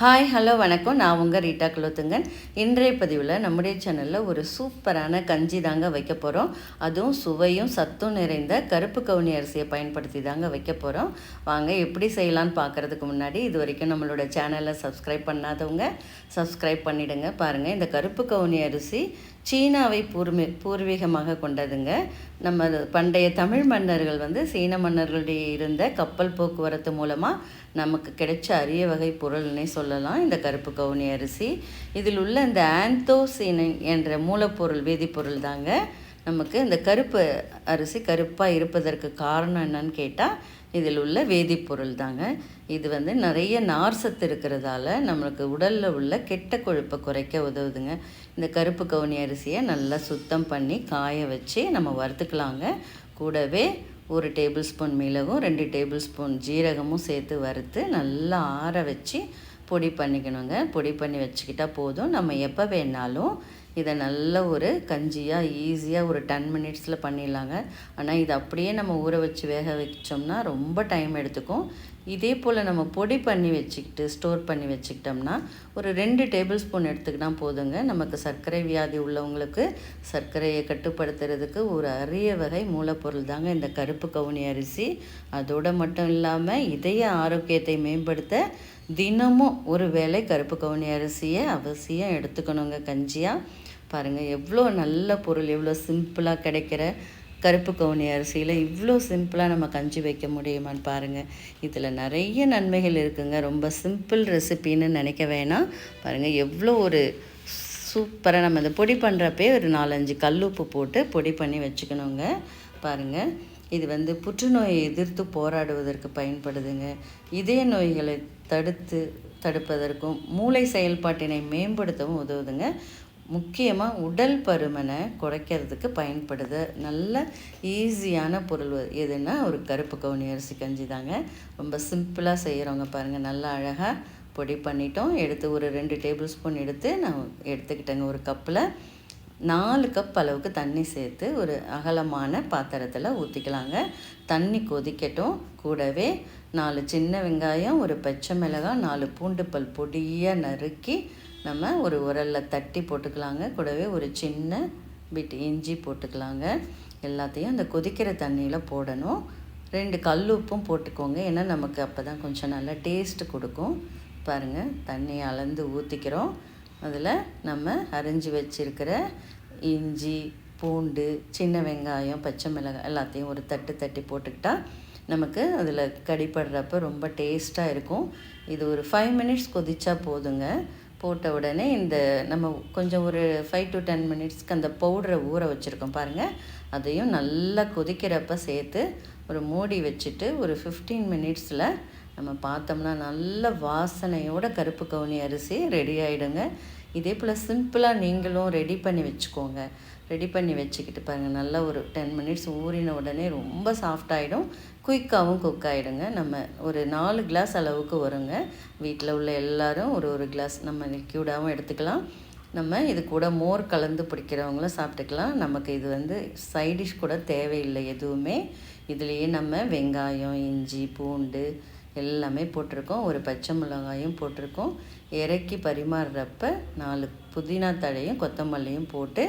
Hi hello வணக்கம். நான் உங்கள் ரீட்டா குலோத்துங்கன். இன்றைய பதிவில் நம்முடைய சேனலில் ஒரு சூப்பரான கஞ்சி தாங்க வைக்க போகிறோம் அதுவும் சுவையும் சத்தும் நிறைந்த கருப்பு கவுனி அரிசியை பயன்படுத்தி தாங்க வைக்க போகிறோம் வாங்க எப்படி செய்யலான்னு பார்க்குறதுக்கு முன்னாடி இது வரைக்கும் நம்மளோட சேனலை சப்ஸ்கிரைப் பண்ணாதவங்க சப்ஸ்கிரைப் பண்ணிவிடுங்க பாருங்கள் இந்த கருப்பு கவுனி அரிசி சீனாவை பூர்மி பூர்வீகமாக கொண்டதுங்க. நம்ம பண்டைய தமிழ் மன்னர்கள் வந்து சீன மன்னர்களுடைய இருந்த கப்பல் போக்குவரத்து மூலமாக நமக்கு கிடைச்ச அரிய வகை பொருள்னே சொல்லலாம். இந்த கருப்பு கவுனி அரிசி. இதில் உள்ள இந்த ஆந்தோசீனின் என்ற மூலப்பொருள் வேதிப்பொருள் தாங்க நமக்கு இந்த கருப்பு அரிசி கருப்பாக இருப்பதற்கு காரணம் என்னன்னு கேட்டால் இதில் உள்ள வேதிப்பொருள் தாங்க. இது வந்து நிறைய நார் சத்து இருக்கிறதால நம்மளுக்கு உடலில் உள்ள கெட்ட கொழுப்பை குறைக்க உதவுதுங்க. இந்த கருப்பு கவுனி அரிசியை நல்லா சுத்தம் பண்ணி காய வச்சு நம்ம வறுத்துக்கலாங்க. கூடவே ஒரு டேபிள் ஸ்பூன் மிளகும் ரெண்டு டேபிள் ஸ்பூன் ஜீரகமும் சேர்த்து வறுத்து நல்லா ஆற வச்சு பொடி பண்ணிக்கணுங்க. பொடி பண்ணி வச்சுக்கிட்டால் போதும். நம்ம எப்போ வேணாலும் இதை நல்ல ஒரு கஞ்சியாக ஈஸியாக ஒரு டென் மினிட்ஸில் பண்ணிடலாங்க. ஆனால் இது அப்படியே நம்ம ஊற வச்சு வேக வச்சோம்னா ரொம்ப டைம் எடுத்துக்கும். இதே போல் நம்ம பொடி பண்ணி வச்சுக்கிட்டு ஸ்டோர் பண்ணி வச்சுக்கிட்டோம்னா ஒரு ரெண்டு டேபிள் ஸ்பூன் எடுத்துக்கிட்டால் போதுங்க. நமக்கு சர்க்கரை வியாதி உள்ளவங்களுக்கு சர்க்கரையை கட்டுப்படுத்துறதுக்கு ஒரு அரிய வகை மூலப்பொருள் தாங்க இந்த கருப்பு கவுனி அரிசி. அதோடு மட்டும் இல்லாமல் இதய ஆரோக்கியத்தை மேம்படுத்த தினமும் ஒரு வேளை கருப்பு கவுனி அரிசியை அவசியம் எடுத்துக்கணுங்க கஞ்சியாக பாருங்கள் எவ்வளோ நல்ல பொருள் எவ்வளோ சிம்பிளாக கிடைக்கிற கருப்பு கவுனி அரிசியில் இவ்வளோ சிம்பிளாக நம்ம கஞ்சி வைக்க முடியுமான்னு பாருங்கள் இதில் நிறைய நன்மைகள் இருக்குங்க. ரொம்ப சிம்பிள் ரெசிபின்னு நினைக்க வேணாம். பாருங்கள் எவ்வளோ ஒரு சூப்பராக நம்ம இந்த பொடி பண்ணுறப்பே ஒரு நாலஞ்சு கல் உப்பு போட்டு பொடி பண்ணி வச்சுக்கணுங்க. பாருங்கள் இது வந்து புற்றுநோயை எதிர்த்து போராடுவதற்கு பயன்படுதுங்க. இதய நோய்களை தடுத்து தடுப்பதற்கும் மூளை செயல்பாட்டினை மேம்படுத்தவும் உதவுதுங்க. முக்கியமாக உடல் பருமனை குறைக்கிறதுக்கு பயன்படுது. நல்ல ஈஸியான பொருள் எதுன்னா ஒரு கருப்பு கவுனி அரிசி கஞ்சி தாங்க. ரொம்ப சிம்பிளாக செய்கிறவங்க பாருங்கள் நல்லா அழகாக பொடி பண்ணிட்டோம். எடுத்து ஒரு ரெண்டு டேபிள் ஸ்பூன் எடுத்து நான் எடுத்துக்கிட்டேங்க. ஒரு கப்பில் நாலு கப் அளவுக்கு தண்ணி சேர்த்து ஒரு அகலமான பாத்திரத்தில் ஊற்றிக்கலாங்க தண்ணி கொதிக்கட்டும். கூடவே நாலு சின்ன வெங்காயம் ஒரு பச்சை மிளகாய் நாலு பூண்டுப்பல் பொடியாக நறுக்கி நம்ம ஒரு உரலில் தட்டி போட்டுக்கலாங்க. கூடவே ஒரு சின்ன பிட் இஞ்சி போட்டுக்கலாங்க. எல்லாத்தையும் அந்த கொதிக்கிற தண்ணியில் போடணும். ரெண்டு கல் உப்பும் போட்டுக்கோங்க. ஏன்னா நமக்கு அப்போ தான் கொஞ்சம் நல்லா டேஸ்ட்டு கொடுக்கும். பாருங்கள் தண்ணி அளந்து ஊற்றிக்கிறோம் அதில் நம்ம அரிஞ்சு வச்சுருக்கிற இஞ்சி பூண்டு சின்ன வெங்காயம் பச்சை மிளகாய் எல்லாத்தையும் ஒரு தட்டு தட்டி போட்டுக்கிட்டா நமக்கு அதில் கடிப்படுறப்ப ரொம்ப டேஸ்ட்டாக இருக்கும். இது ஒரு ஃபைவ் மினிட்ஸ் கொதிச்சா போதுங்க. போட்ட உடனே இந்த நம்ம கொஞ்சம் ஒரு ஃபைவ் டு டென் மினிட்ஸ்க்கு அந்த பவுடரை ஊற வச்சுருக்கோம் பாருங்கள் அதையும் நல்லா கொதிக்கிறப்ப சேர்த்து ஒரு மூடி வச்சுட்டு ஒரு ஃபிஃப்டீன் மினிட்ஸில் நம்ம பார்த்தோம்னா நல்ல வாசனையோட கருப்பு கவுனி அரிசி ரெடி ஆகிடுங்க இதே போல் சிம்பிளாக நீங்களும் ரெடி பண்ணி வச்சுக்கோங்க. ரெடி பண்ணி வச்சுக்கிட்டு பாருங்கள் நல்லா ஒரு டென் மினிட்ஸ் ஊறின உடனே ரொம்ப சாஃப்டாகிடும் குயிக்காகவும் குக் ஆகிடுங்க நம்ம ஒரு நாலு கிளாஸ் அளவுக்கு வருங்க. வீட்டில் உள்ள எல்லோரும் ஒரு ஒரு கிளாஸ் நம்ம லிக்யூடாகவும் எடுத்துக்கலாம். நம்ம இது கூட மோர் கலந்து பிடிக்கிறவங்களும் சாப்பிட்டுக்கலாம். நமக்கு இது வந்து சைடிஷ் கூட தேவையில்லை எதுவுமே. இதுலேயே நம்ம வெங்காயம் இஞ்சி பூண்டு எல்லாமே போட்டிருக்கோம். ஒரு பச்சை மிளகாயும் போட்டிருக்கோம். இறக்கி பரிமாறுறப்ப நாலு புதினா தழையும் கொத்தமல்லியும் போட்டு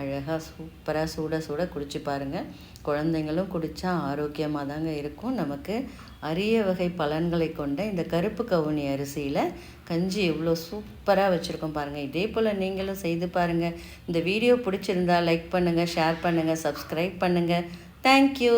அழகாக சூப்பராக சூட சூட குடிச்சு பாருங்கள் குழந்தைங்களும் குடித்தா ஆரோக்கியமாக தாங்க இருக்கும். நமக்கு அரிய வகை பலன்களை கொண்ட இந்த கருப்பு கவுனி அரிசியில் கஞ்சி எவ்வளோ சூப்பராக வச்சுருக்கோம் பாருங்கள் இதே போல் நீங்களும் செய்து பாருங்கள் இந்த வீடியோ பிடிச்சிருந்தா லைக் பண்ணுங்கள் ஷேர் பண்ணுங்கள் சப்ஸ்கிரைப் பண்ணுங்கள் தேங்க்யூ.